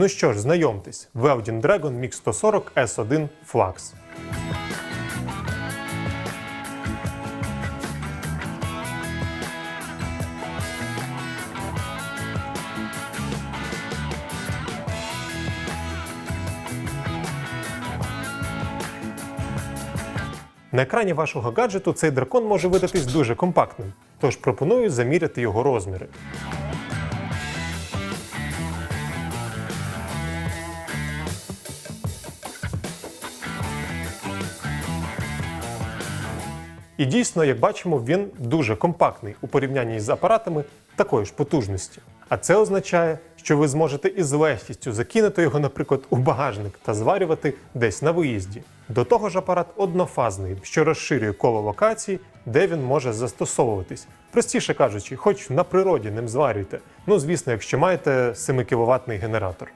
Ну що ж, знайомтесь, Welding Dragon Mix 140 S1 Flux. На екрані вашого гаджету цей дракон може видатись дуже компактним, тож пропоную заміряти його розміри. І дійсно, як бачимо, він дуже компактний у порівнянні з апаратами такої ж потужності. А це означає, що ви зможете із легкістю закинути його, наприклад, у багажник та зварювати десь на виїзді. До того ж, апарат однофазний, що розширює коло локацій, де він може застосовуватись. Простіше кажучи, хоч на природі ним зварюйте. Ну, звісно, якщо маєте 7 кВт генератор.